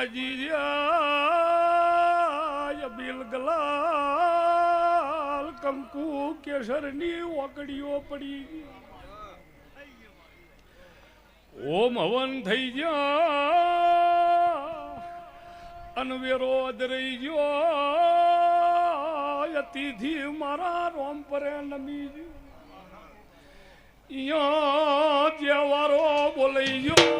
બાજી બિલગલાલ બિલ ગલાલ કંકુ કેસરની ઓકડીઓ પડી. ઓમ હવન થઈ જા અનવેરો અદરઈ ગયો અતિથિ મારા રોમ પરે નમી ગયો યો જેવારો બોલાઈ ભાઈ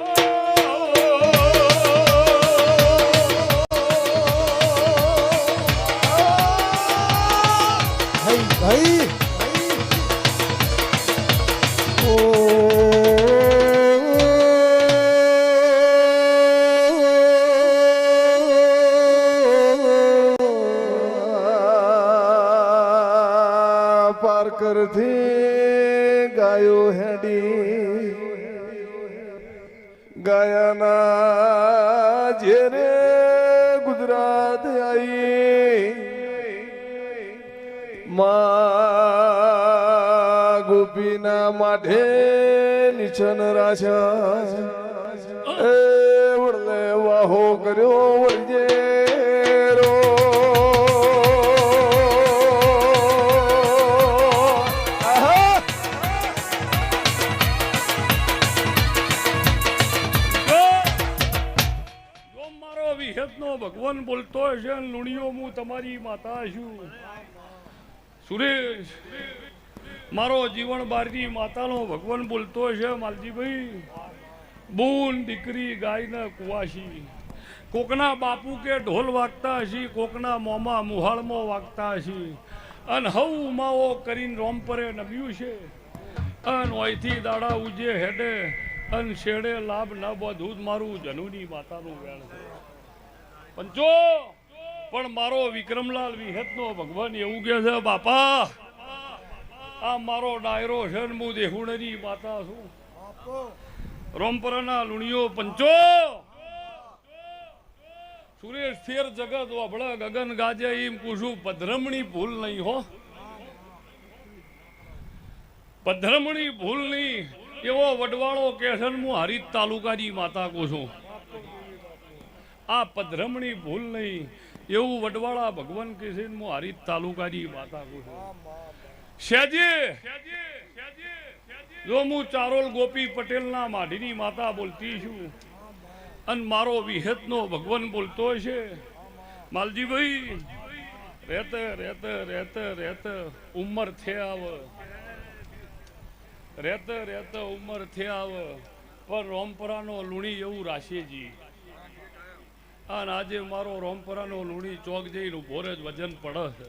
માઢે નિચન રાજા. એ વાહો કર્યો વળજે ભગવાન બોલતો હશે લુણીઓ, હું તમારી માતા છું. સુરેશ. મારો જીવન બારની માતાનો ભગવાન બોલતો છે, માલજીભાઈ. બૂન દીકરી ગાયને કુવાસી કોકના બાપુ કે ઢોલ વાગતા હશી, કોકના મોમાં મુહાળમાં વાગતા હશી. અન હવ ઉમાઓ કરીને રોમપરે નમ્યું છે. અન ઓયથી દાડા ઉજે હેડે, અન શેડે લાભ ન બધું મારું જનુની માતાનું વેણ પંચો, પણ મારો વિક્રમલાલ વિહતનો ભગવાન એવું કે છે, બાપા આ મારો ડાયરો છે ને હું દેહુણની માતા છું. રોમપરાના લુણિયો પંચો! સુરેશ ફેર જગત વભળ ગગન ગાજે એમ કુશું પધરમણી ભૂલ નહીં હો. પધરમણી ભૂલ નહીં. એવો વડવાળો કેસન હું હરિત તાલુકાની માતા કહું છું. આ પધરમણી ભૂલ નહીં. એવું વડવાળા ભગવાન કે છે હું હરિત તાલુકાની માતા કહું છું. શેજે જો હું ચારોલ ગોપી પટેલના માઢીની માતા બોલતી છું અને મારો વિહેતનો ભગવાન બોલતો છે, માલજીભાઈ રહેત રહેત રહેતે રહેત ઉંમર થે આવે. રહેતે ઉંમર થે પણ રોમપરાનો લુણી એવું રાશેજી. અને આજે મારો રોમપરાનો લુણી ચોક જઈને ભોરે જ વજન પડે છે.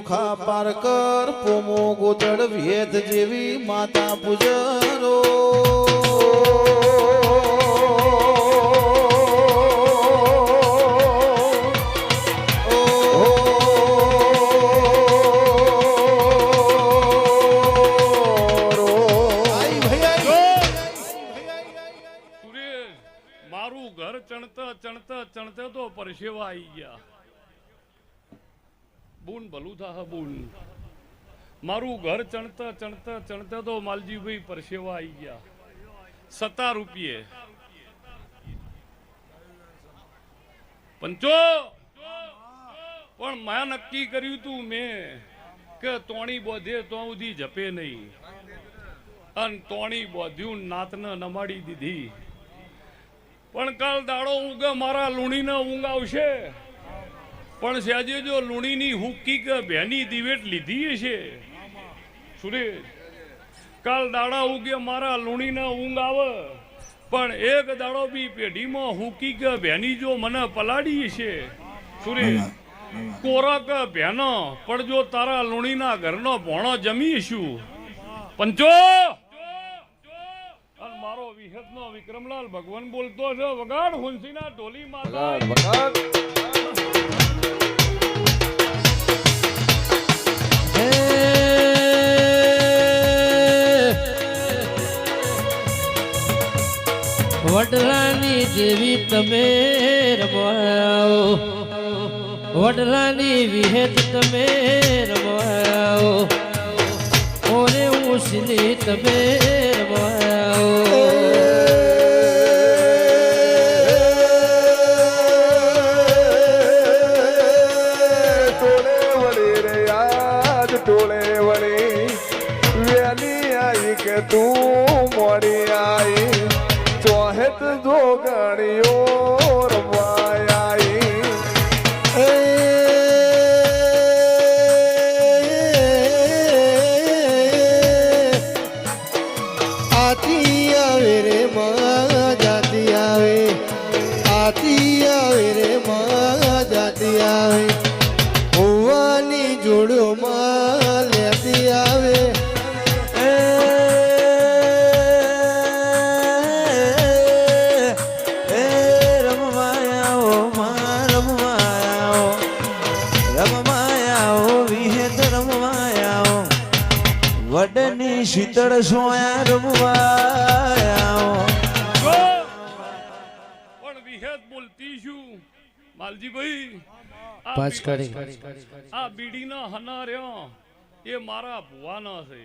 ચોખા પારકર પોમો ગોતડ વેદ જેવી માતા પૂજરો. મારું ઘર ચણતા ચણતા ચણતા તો માલજીભાઈ પરસેવા આવી ગયા. સત્તા રૂપિયે. પંચો! પણ મેં નક્કી કર્યું તું મેં કે તોણી બોધે તો સુધી જપે નહીં. અને તોણી બોધ્યું નાતને નમાડી દીધી. પણ કાલ દાડો ઊંઘ મારા લુણીને ઊંઘ આવશે. પણ સાજે જો લુણીની હુક્કી કે ભેની દિવેટ લીધી છે સુરેશ, કાલ દાડા ઉગે મારા લુણીના ઊંઘ આવે. પણ એક દાડો બી પેઢીમાં હુકી કે ભેની જો મને પલાડી છે સુરેશ કોરા કે ભેનો, પણ જો તારા લુણીના ઘરનો ભોણો જમીશું પંચો! મારો વિહતનો વિક્રમલાલ ભગવાન બોલતો છે, વગાડ હુંસીના ઢોલી માતા વડલાની દેવી તમે રમાવો વડલાની વિહેત તમે રમાવો ઓરે ઉસની તમે રમાવો વડની શીતળ સોયા રમવાયાઓ પણ વિહેત બોલતી શું માલજીભાઈ ભાઈ પાંચ કાઢી. આ બીડીના હના રહ્યો એ મારા ભુવાના છે.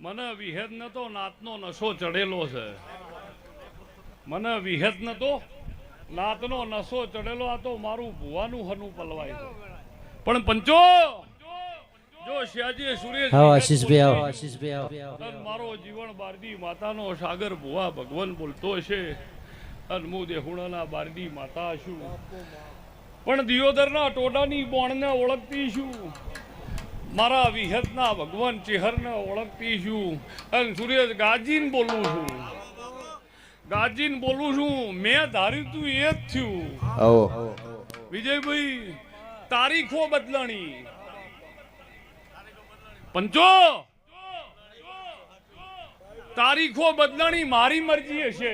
મને વિહેત ને તો નાતનો નશો ચડેલો છે. મને વિહેત ને તો નાતનો નશો ચડેલો આ તો મારું ભુવાનું હનું પલવાય પણ પંચો જો શ્યાજી સુરેશ આવો આશીષભાઈ આવો આશીષભાઈ આવો. મારો જીવન બારડી માતાનો સાગર ભુવા ભગવાન બોલતો છે. અને હું દેહુણાના બારડી માતા છું. પણ દિયોદરના ટોડાની બોણને ઓળખતી છું. મારા વિહતના ભગવાન ચેહરને ઓળખતી છું. અને સુરેશ ગાજીન બોલું છું. ગાજીન બોલું છું મેં ધાર્યું તું એ જ થયું. વિજયભાઈ તારીખો બદલાણી. પંચો તારીખો બદલાણી મારી મરજી હશે.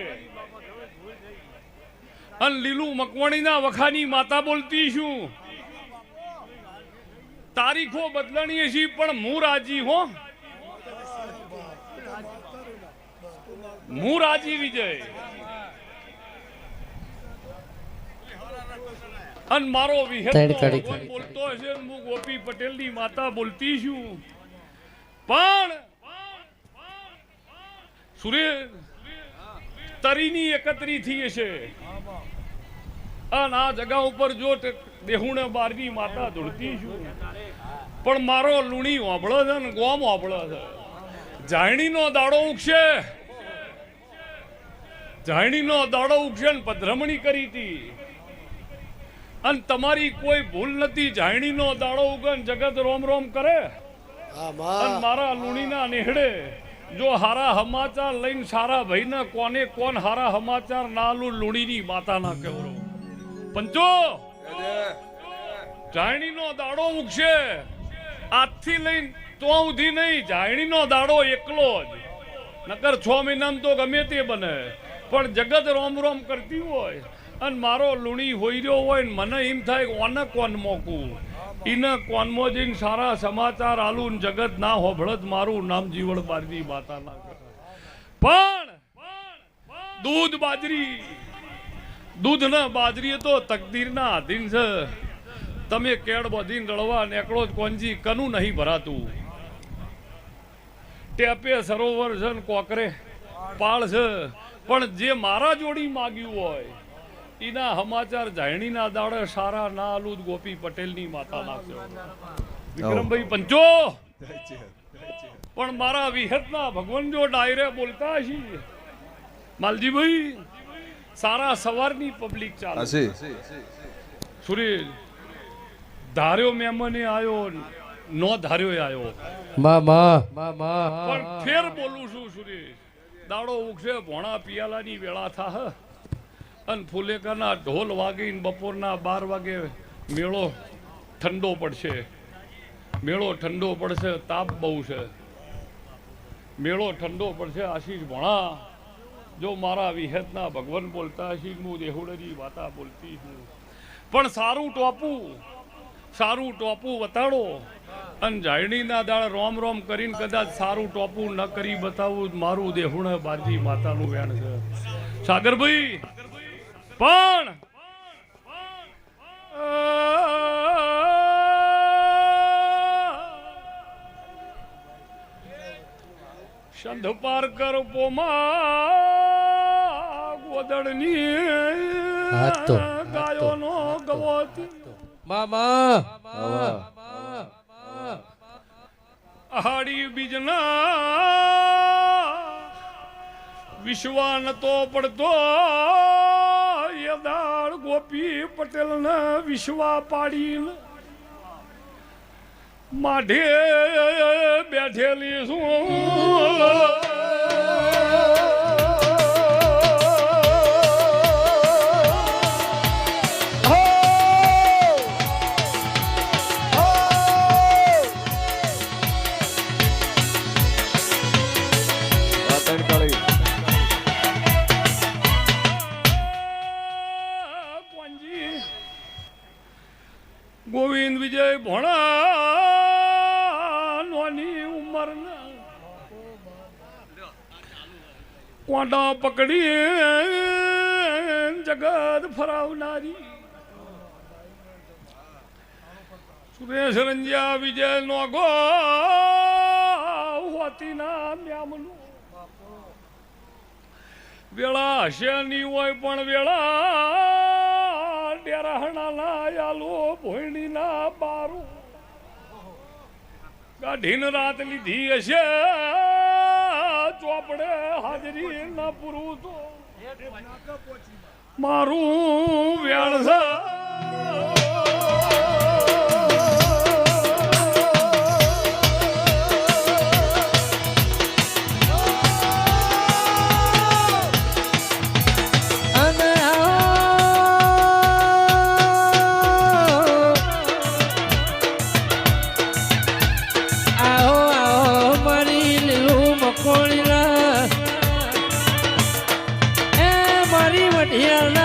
અને લીલું મકવાણીના વખાની માતા બોલતી છું તારીખો બદલાણી હશે પણ હું રાજી હો. હું રાજી વિજય. અને મારો વિહેતો બોલતો હશે હું ગોપી પટેલની માતા બોલતી છું પણ સુરેશ, તરીની એકત્રી થઈ છે. અને આ જગા ઉપર જો દેહુણે બારની માતા દોડતી છું. પણ મારો લુણી હોબળો છે ને ગોમ હોબળો છે. જાયણીનો દાડો ઉગશે. જાણીનો દાડો ઉગશે ને પધરમણી કરી હતી. અને તમારી કોઈ ભૂલ નથી જાણીનો દાડો ઉગન જગત રોમ રોમ કરે. અને મારા લુણીના નેહડે જો હારા સમાચાર લઈને સારા ભાઈને કોને કોણ હારા સમાચાર ના લું લુણીની માતાના કહેવરો. પંચો! જાયણીનો દાડો ઉગશે. આજથી લઈને તો સુધી નહીં જાણીનો દાડો એકલો જ. નકર છ મહિનામાં તો ગમે તે બને. પણ જગત રોમ રોમ કરતી હોય અને મારો લુણી હોઈ રહ્યો હોય ને મને એમ થાય ઓને કોણ મોકું? ઈને કોનમાં સારા સમાચાર આલું જગત ના હોભળત મારું નામ જીવળ બારવી માતા ના પણ દૂધ બાજરી, દૂધ ના બાજરી તો તકદીરના આધીન છે. તમે કેળ બધીને રળવા નેકળો જ કોંજી કનું નહીં ભરાતું. ટેપે સરોવર છે કોકરે પાળ છે. પણ જે મારા જોડી માગ્યું હોય એના સમાચાર જાયણીના દાડે સારા ના આલુદ ગોપી પટેલની માતા નાખ્યો વિક્રમભાઈ પંચો! પણ મારા વિહતના ભગવાન જો ડાયરે બોલતા છીએ માલજીભાઈ સારા સવારની પબ્લિક ચાલે. સુરેશ ધાર્યો મેમને આવ્યો નો ધાર્યો આવ્યો મા મા. મા મા. પણ ફેર બોલું છું સુરેશ દાડો ઉગશે ભોણા પિયાલાની વેળા થાહ અને ફુલેકાના ઢોલ વાગીને બપોરના બાર વાગે મેળો ઠંડો પડશે. મેળો ઠંડો પડશે, તાપ બહુ છે. મેળો ઠંડો પડશે, આશીષ ભણા. જો મારા વિહેતના ભગવાન બોલતા આશીષ હું દેહુડની વાતા બોલતી હું. પણ સારું ટોપું સારું ટોપું વતાડો. અને જાયણીના દાળ રોમ રોમ કરીને કદાચ સારું ટોપું ન કરી બતાવું, મારું દેહુણ બાજી માતાનું વેણ છે. સાગરભાઈ પણ સંધ પાર કર પોમા ગોદડની તો. ગાયોનો ગવતી. મામા! હાડી બીજના વિશ્વાન તો પડતો દાળ ગોપી પટેલ ને વિશ્વા પાડીને માઢે બેઠેલી રાતણ ગોવિંદ વિજય ભોણા નોની ઉંમર કોંડા પકડી જગત ફરાવનારી. સુરેશ રંજ્યા, વિજય નો ગો હોતીના મ્યામનું. વેળા હશે નહીં હોય પણ વેળા ડેરાહણાના યાલો ભોયણીના બારો. ગાઢીને રાત લીધી હશે ચોપડે હાજરી ના પૂરું તો મારું વેણ મારી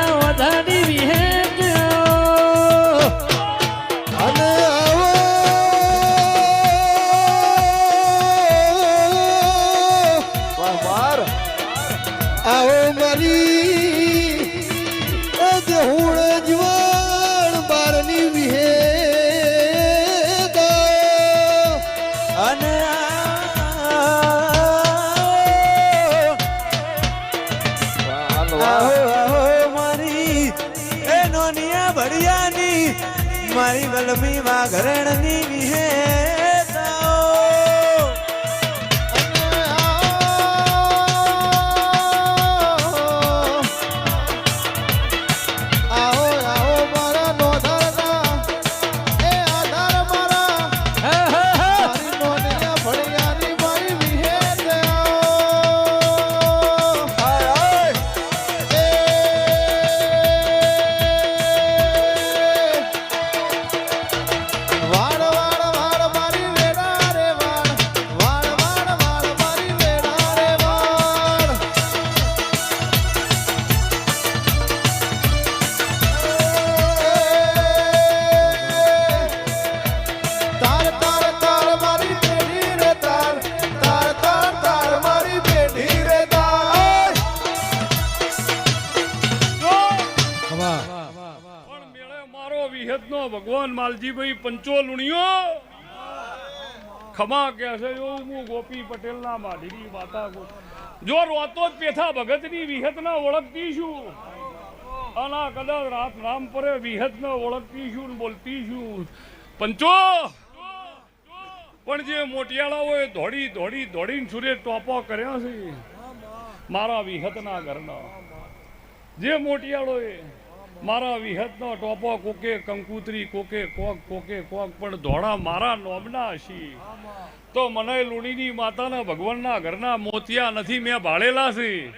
ખમા કે છે એવું હું ગોપી પટેલના માઢીની વાતા ગો- જો રોતો જ પેથા ભગતની વિહતના ઓળખતી છું આના કદાચ રાત નામ પરે વિહેતને ઓળખતી છું બોલતી છું પંચો! પણ જે મોટિયાળાઓએ દોડી દોડી દોડીને સુરે ટોપો કર્યા છે, મારા વિહતના ઘરના, જે મોટિયાળોએ મારા વિહતનો ટોપો કોકે કંકુતરી, કોકે કોક કોકે કોક, પણ ધોળા મારા નોમના હશી તો મને લુણીની માતાના ભગવાનના ઘરના મોતિયા નથી, મેં ભાળેલા છે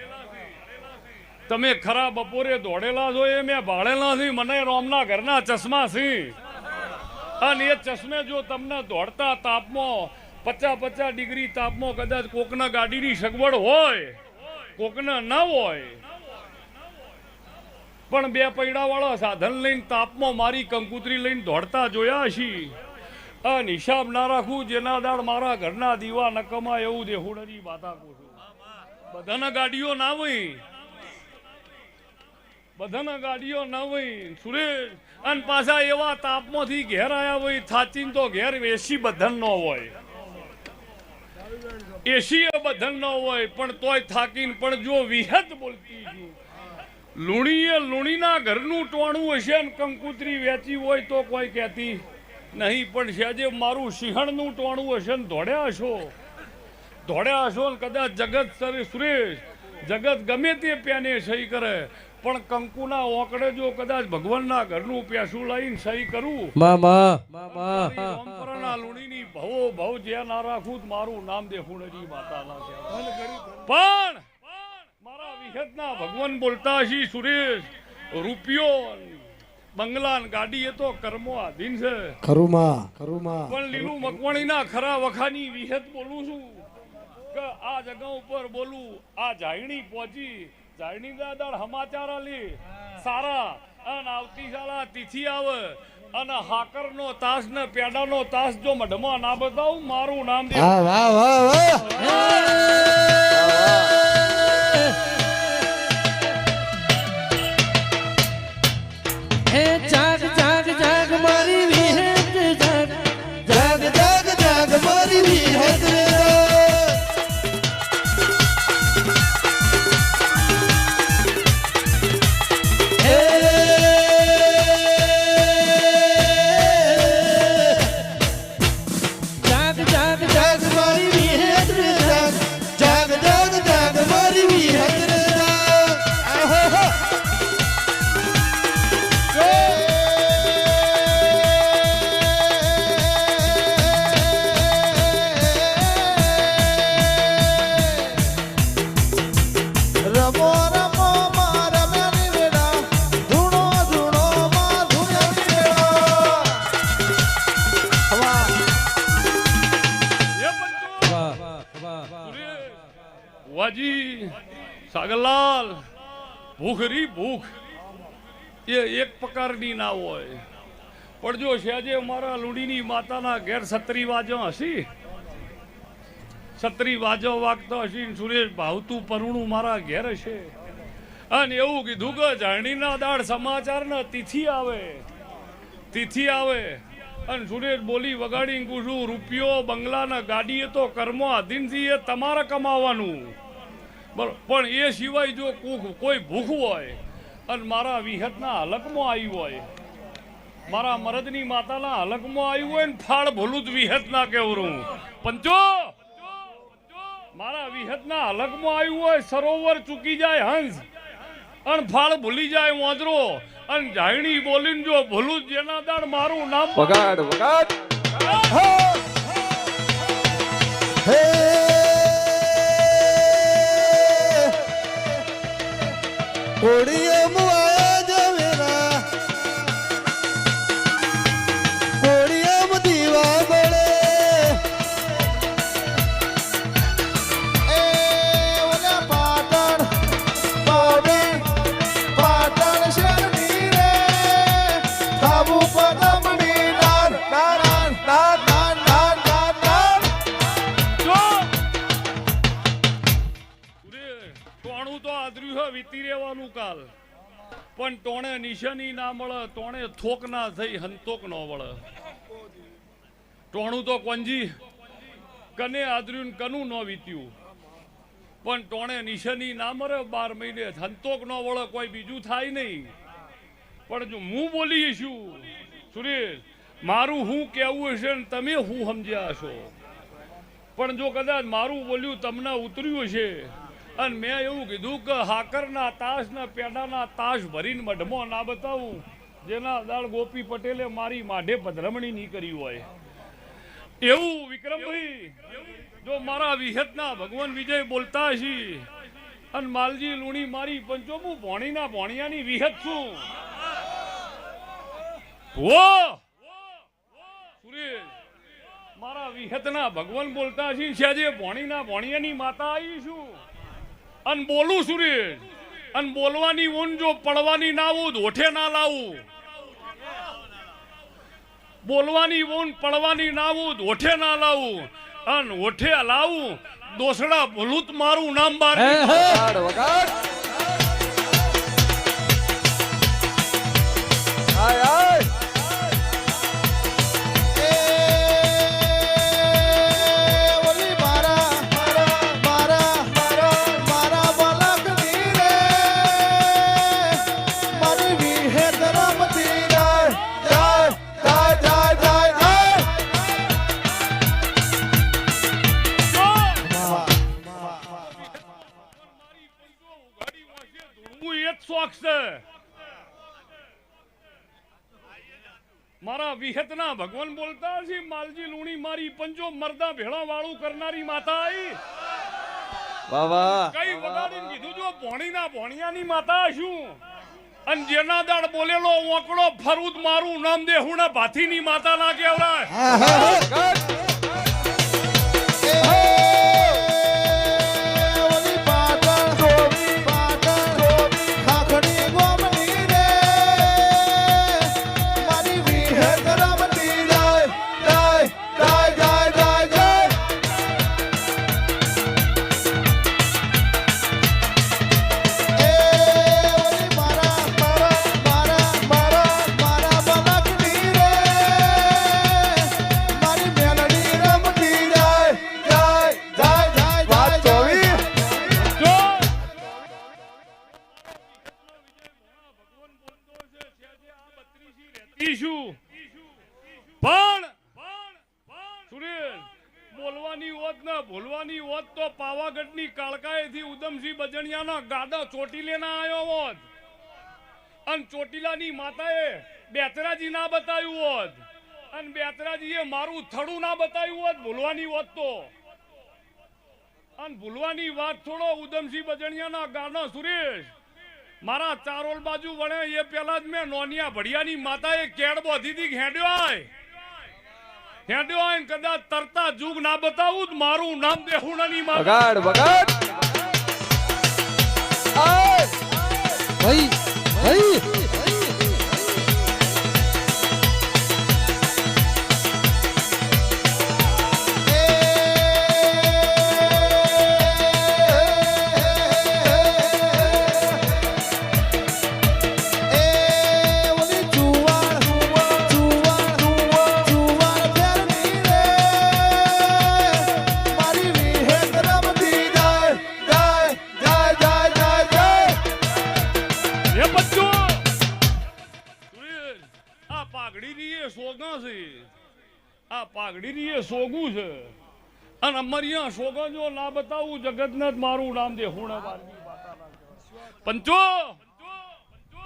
તમે ખરા બપોરે દોડેલા છો એ મેં ભાળેલા છે મને રોમના ઘરના ચશ્મા છે અને એ ચશ્મે જો તમને દોડતા તાપમાં, પચાસ પચાસ ડિગ્રી તાપમાં કદાચ કોકના ગાડીની સગવડ હોય, કોકના ન હોય પણ બે પૈડાવાળા સાધન લઈને તાપમાં મારી કંકુતરી લઈને દોડતા જોયા છી આ હિસાબ ના રાખું, જેના દાળ મારા ઘરના દીવા નકમા એવું દેહુડની બાતા કહું બધાના ગાડીઓ ના હોય બધાના ગાડીઓ ના હોય સુરેશ, અને પાછા એવા તાપમાંથી ઘેર આવ્યા હોય થાચીને તો ઘેર એસી બધન ન હોય. એસી એ બધન ન હોય, પણ તોય થાકીને પણ જો વિહત બોલતી છું લુણીએ લુણીના ઘરનું ટોણું હશે ને કંકુતરી વેચી હોય તો કોઈ કહેતી નહીં. પણ સેજે મારું સિંહણનું ટોણું હશે ને દોડ્યા હશો. દોડ્યા હશો ને કદાચ જગત સરે સુરેશ જગત ગમે તે પ્યાને સહી કરે. પણ કંકુના ઓકડે જો કદાચ ભગવાનના ઘરનું પેસું લઈને સહી કરું. મામા મામા પરંપરાના લુણીની ભવો ભવ જ્યાં ના રાખું મારું નામ દેખુણરી માતાના પણ મારા ભગવાન બોલતા હશી સુરેશ રૂપિયો બંગલા ગાડી એ તો કર્મો આધીન છે. ખરુમાં ખરુમાં. પણ લીલું મકવાણીના ખરા વખાની વિહત બોલું છું. કે આ જગા ઉપર બોલું આ જાયણી પહોંચી. જાયણી દાદા સમાચાર આલી. સારા અને આવતી શાળા તિથિ આવે. અને હાકરનો તાસ ને પેડાનો તાસ જો મઢમાં ના બતાવું મારું નામ દે વાહ વાહ વાહ. ભૂખરી ભૂખ. એ એક પ્રકારની ના હોય. પણ જો આજે અમારા લુડીની માતાના ઘેર સત્રી વાજો હશી? સત્રી વાજો વાગતો હશી સુરેશ ભાવતું પરુણું મારા ઘેર હશે. અને એવું કીધું કે જાણીના દાળ સમાચારના તિથિ આવે. તિથિ આવે. અને સુરેશ બોલી વગાડી પૂછું રૂપિયો, બંગલાના ગાડીએ તો કર્મો અધીનથી એ તમારે કમાવાનું. બરો- પણ એ સિવાય જો કોઈ ભૂખ હોય અને મારા વિહતના હલકમાં આવ્યું હોય મારા મરદની માતાના હલકમાં આવ્યું હોય ને ફાળ ભૂલું જ વિહતના કેવરું પંચો! મારા વિહતના હલકમાં આવ્યું હોય સરોવર ચૂકી જાય હંસ અને ફાળ ભૂલી જાય વાંદરો અને જાણી બોલીને જો ભૂલું જેના દાડ મારું નામ વગાડ વગાડ. ওড়িয়ে মু નિશાની ના મળે તોણે થોક ના થઈ, હંતોક ન વળે. ટોણું તો કોંજી, કને આદર્યું કનું ન વીત્યું. પણ ટોણે નિશાની ના મરે બાર મહિને હંતોક ન વળે, કોઈ બીજું થાય નહીં. પણ જો હું બોલી છું, સુરેશ, મારું હું કેવું હશે ને તમે હું સમજ્યા હશો. પણ જો કદાચ મારું બોલ્યું, તમને ઉતર્યું છે અને મેં એવું કીધું કે હાકરના તાશ ને પેડાના તાશ ભરીને મઢમાં ના બતાવું. જેના દાળ ગોપી પટેલે મારી માઢે પધરમણી નહીં કરી હોય. એવું વિક્રમભાઈ, જો મારા વિહતના ભગવાન વિજય બોલતા છી અને માલજી લુણી મારી પંચોમું ભોણીના ભોણિયાની વિહત છું. વો સુરેશ, મારા વિહતના ભગવાન બોલતા છે જે ભોણીના ભોણિયાની માતા આવી છું અને બોલું સુરેશ અને બોલવાની ઊન જો પડવાની ના આવું ઓઠે ના લાવું. બોલવાની ઊન પડવાની ના આવું ઓઠે ના લાવું. અને ઓઠે લાવું દોસડા ભૂલુત મારું નામ બાર વગાડ વિહતના ભગવાન બોલતા છે માલજી લુણી મારી પંજો મરદા ભેળા વાળું કરનારી માતા આવી વાહ. કઈ વગાડીને કીધું જો ભોણીના ભોણિયાની માતા શું અને જેના દાડ બોલેલો ઓકડો ફરુદ મારું નામ દેહુણા ભાથીની માતા ના કેવરાય. ઉદમસિંહ બજણિયાના ચોટીલે ના આવ્યો હોત. અને ચોટીલાની માતાએ બેતરાજી ના બતાવ્યું હોત. અને બેતરાજીએ મારું થડું ના બતાવ્યું હોત, ભૂલવાની હોત તો. અને ભૂલવાની વાત છોડો ઉદમસિંહ બજણિયાના ગાના સુરેશ. મારા ચારોલ બાજુ વણે એ પેલા જ મેં નોનિયા ભડિયાની માતાએ કેડ બોધી હતી હેડ્યો હેડ્યો કદાચ તરતા જુગ ના બતાવું મારું નામ દેહુણાની માતા વગાડ. เออ આ પાઘડીની એ સોગા છે. આ પાઘડીની એ સોગું છે. અને અમારી સોગા જો ના બતાવું જગતને જ મારું નામ દે, હું પંચો,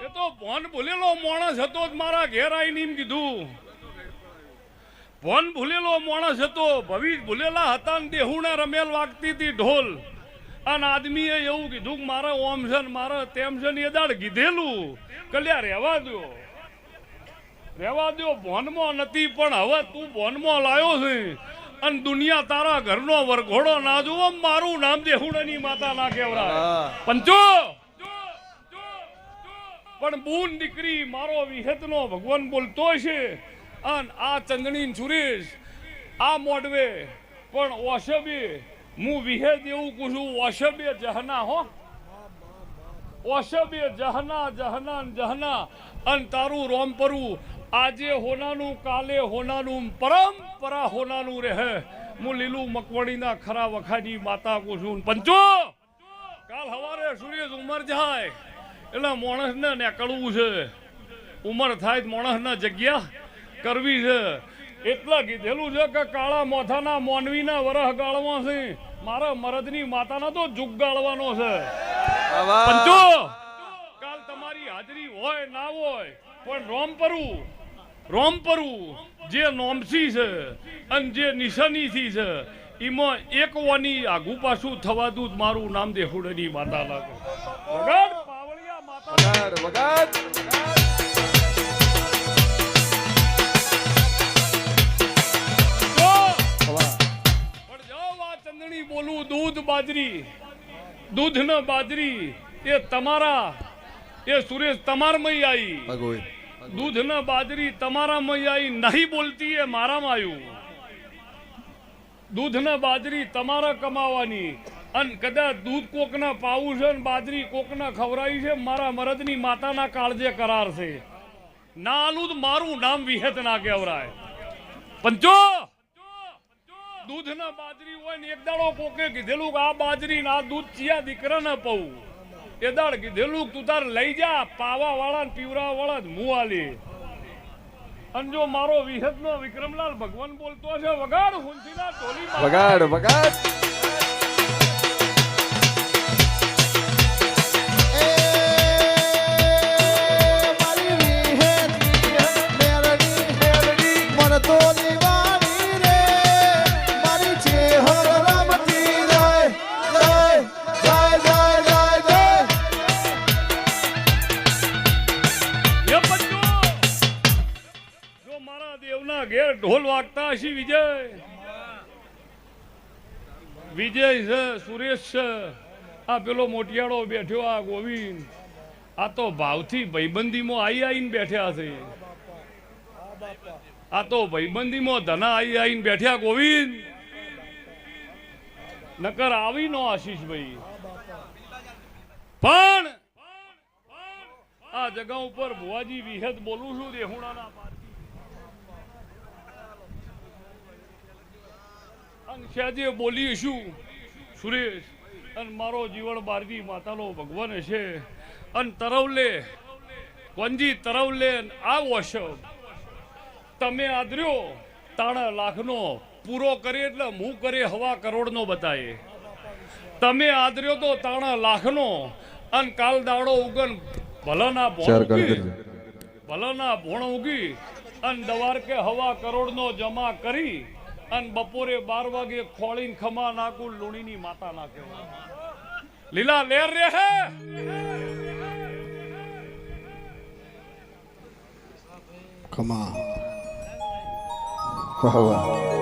એ તો ભોન ભૂલેલો માણસ હતો મારા ઘેર આવીને એમ કીધું. ભોન ભૂલેલો માણસ હતો ભવિષ્ય ભૂલેલા હતા ને દેહુણે રમેલ વાગતી હતી ઢોલ. અને આદમીએ એવું કીધું કે મારે ઓમ છે ને મારે તેમ છે ને એ દાડ કીધેલું. કલ્યા રહેવા દો રહેવા દો ભોનમાં નથી પણ હવે તું ભોનમાં લાયો છે. અને દુનિયા તારા ઘરનો વરઘોડો ના જુઓ મારું નામ દેહુડાની માતા ના કેવરા. પંચો પણ બૂન દીકરી મારો વિહેતનો ભગવાન બોલતો છે અને આ ચંદણી સુરેશ આ મોડવે પણ ઓશબે હું વિહેદ એવું કહું છું ઓશબે જહના હો. ઓશબે જહના જહના જહના અને તારું રોમ પરવું આજે હોનાનું કાલે હોનાનું પરંપરા હોનાનું રહે. હું લીલું મકવણીના ખરા વખાની માતા કહું છું. પંચો કાલ હવારે સૂર્ય ઉમર જાય. એટલે માણસને નીકળવું છે. ઉમર થાય તો માણસને જગ્યા કરવી છે. એટલા કીધેલું છે કે કાળા મોથાના મોનવીના વરહ ગાળવા છે. મારા મરદની માતાના તો જુગ ગાળવાનો છે. પંચો કાલ તમારી હાજરી હોય ના હોય પણ રોમપરું રોમપરું જે નોમસી છે અને જે નિશાનીથી છે એમાં એક વાની આગુ પાછું થવાતું જ મારું નામ દેહુડની માતા લાગે. પાવળિયા માતા ચંદણી બોલું દૂધ બાજરી. દૂધ ને બાજરી એ તમારા એ સુરેશ તમારમય આવી. દૂધ ના બાજરી તમારામાં આવી નહીં બોલતી એ મારામાં આવ્યું દૂધ ના બાજરી તમારા કમાવાની. અને કદાચ દૂધ કોકના પાવું છે ને બાજરી કોકના ખવડાવી છે, મારા મરદની માતાના કાળજે કરાર છે. ના આલું મારું નામ વિહેત ના કહેવરાય. પંચો! દૂધ ના બાજરી હોય ને એક દાડો કોકે કીધેલું કે આ બાજરી ના દૂધ ચિયા દીકરા ના પવું એ દાડ કીધેલું તું તાર લઈ જા પાવા વાળા પીવરા વાળા જ મું આલી. અને જો મારો વિહત નો વિક્રમલાલ ભગવાન બોલતો છે વગાડ હુંસીના ટોલી વગાડ વગાડ. હશે વિજય. વિજય છે, સુરેશ છે. આ પેલો મોટિયાળો બેઠ્યો, આ ગોવિંદ. આ તો ભાવથી ભાઈબંધીમાં આઈ આઈને બેઠ્યા છે. આ તો ભાઈબંધીમાં ધના આઈ આઈને બેઠ્યા, ગોવિંદ. નકર આવી નો આશીષભાઈ પણ આ જગા ઉપર ભુવાજી વિહદ બોલું છું, દેહુણાના પારથી. આજે બોલીએ શું? સુરેશ અને મારો જીવન બારજી માતાનો ભગવાન છે. અને તરવલે વંજી તરવલે આ વોશબ તમે આદર્યો તાણા લાખનો પૂરો કરે એટલે હું કરે હવા કરોડનો બતાવે તમે આદર્યો તો તાણા લાખનો અને કાલ દાડો ઉગન ભલાના ભોણ ઉગી. ભલાના ભોણ ઉગી અને દવાર કે હવા કરોડનો જમા કરી અને બપોરે બાર વાગે ખોળીને ખમા નાખું, લુણીની માતા નાખે લીલા લેર રે હે! ખમા. વાહ વાહ.